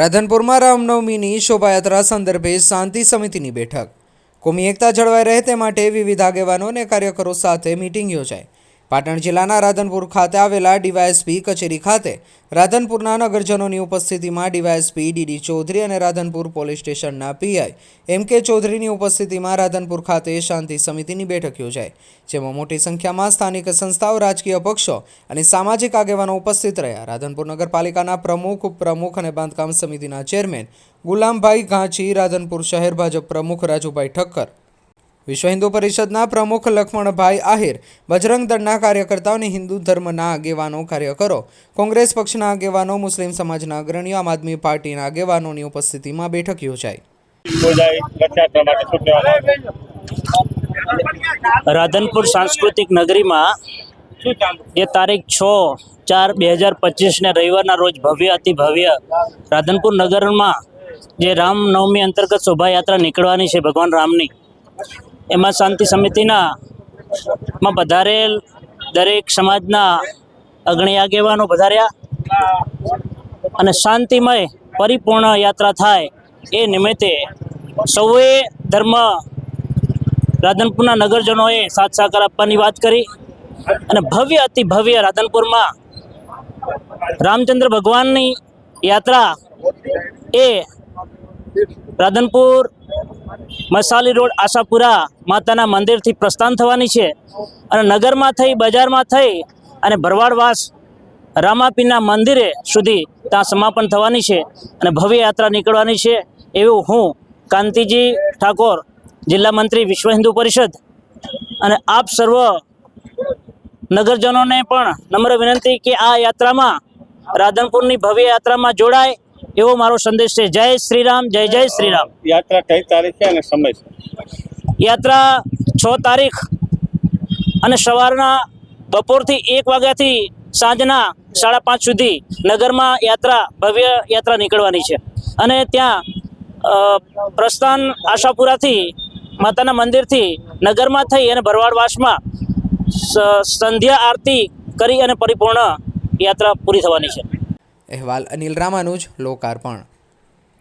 રાધનપુરમાં રામનવમીની શોભાયાત્રા સંદર્ભે શાંતિ સમિતિની બેઠક. કોમી એકતા જળવાઈ રહે તે માટે વિવિધ આગેવાનો અને કાર્યકરો સાથે મીટિંગ યોજાઈ. પાટણ જિલ્લાના રાધનપુર ખાતે આવેલા ડીવાયએસપી કચેરી ખાતે રાધનપુરના નગરજનોની ઉપસ્થિતિમાં ડીવાયએસપી ડીડી ચૌધરી અને રાધનપુર પોલીસ સ્ટેશનના પીઆઈ એમ કે ચૌધરીની ઉપસ્થિતિમાં રાધનપુર ખાતે શાંતિ સમિતિની બેઠક યોજાઈ, જેમાં મોટી સંખ્યામાં સ્થાનિક સંસ્થાઓ, રાજકીય પક્ષો અને સામાજિક આગેવાનો ઉપસ્થિત રહ્યા. રાધનપુર નગરપાલિકાના પ્રમુખ, ઉપપ્રમુખ અને બાંધકામ સમિતિના ચેરમેન ગુલામભાઈ ઘાંચી, રાધનપુર શહેર ભાજપ પ્રમુખ રાજુભાઈ ઠક્કર વિશ્વ હિન્દુ પરિષદના પ્રમુખ લક્ષ્મણભાઈ આહિર બજરંગ દળના કાર્યકર્તાઓ હિન્દુ ધર્મના આગેવાનો કાર્યકરો, કોંગ્રેસ પક્ષના આગેવાનો, મુસ્લિમ સમાજના અગ્રણીઓ, આમ આદમી પાર્ટીના આગેવાનોની ઉપસ્થિતિમાં બેઠક યોજાઈ. રાધનપુર સાંસ્કૃતિક નગરીમાં એ તારીખ છ ચાર બે હજાર પચીસને રવિવારના રોજ ભવ્ય, અતિ ભવ્ય રાધનપુર નગરમાં જે રામનવમી અંતર્ગત શોભાયાત્રા નીકળવાની છે ભગવાન રામની એમાં શાંતિ સમિતિના માં પધારેલ દરેક સમાજના અગ્રણી આગેવાનો પધાર્યા અને શાંતિમય પરિપૂર્ણ યાત્રા થાય એ નિમિત્તે સૌએ ધર્મ રાધનપુરના નગરજનોએ સાથ સહકાર આપવાની વાત કરી. અને ભવ્ય, અતિ ભવ્ય રાધનપુરમાં રામચંદ્ર ભગવાનની યાત્રા એ રાધનપુર મસાલી રોડ આશાપુરા માતાના મંદિરથી પ્રસ્થાન થવાની છે અને નગરમાં થઈ, બજારમાં થઈ અને ભરવાડવાસ રામાપીના મંદિરે સુધી ત્યાં સમાપન થવાની છે અને ભવ્ય યાત્રા નીકળવાની છે એવું હું કાંતિજી ઠાકોર, જિલ્લા મંત્રી વિશ્વ હિન્દુ પરિષદ અને આપ સર્વ નગરજનોને પણ નમ્ર વિનંતી કે આ યાત્રામાં રાધનપુરની ભવ્ય યાત્રામાં જોડાય એવો મારો સંદેશ છે. જય શ્રી રામ જય જય શ્રી રામ યાત્રા કઈ તારીખે અને સમય યાત્રા છ તારીખ અને સવારના બપોરથી એક વાગ્યાથી સાંજના સાડા પાંચ સુધી નગરમાં યાત્રા ભવ્ય યાત્રા નીકળવાની છે. અને ત્યાં પ્રસ્થાન આશાપુરાથી માતાના મંદિરથી નગરમાં થઈ અને ભરવાડવાસમાં સંધ્યા આરતી કરી અને પરિપૂર્ણ યાત્રા પૂરી થવાની છે. અહેવાલ અનિલ રામાનુજ લોકાર્પણ.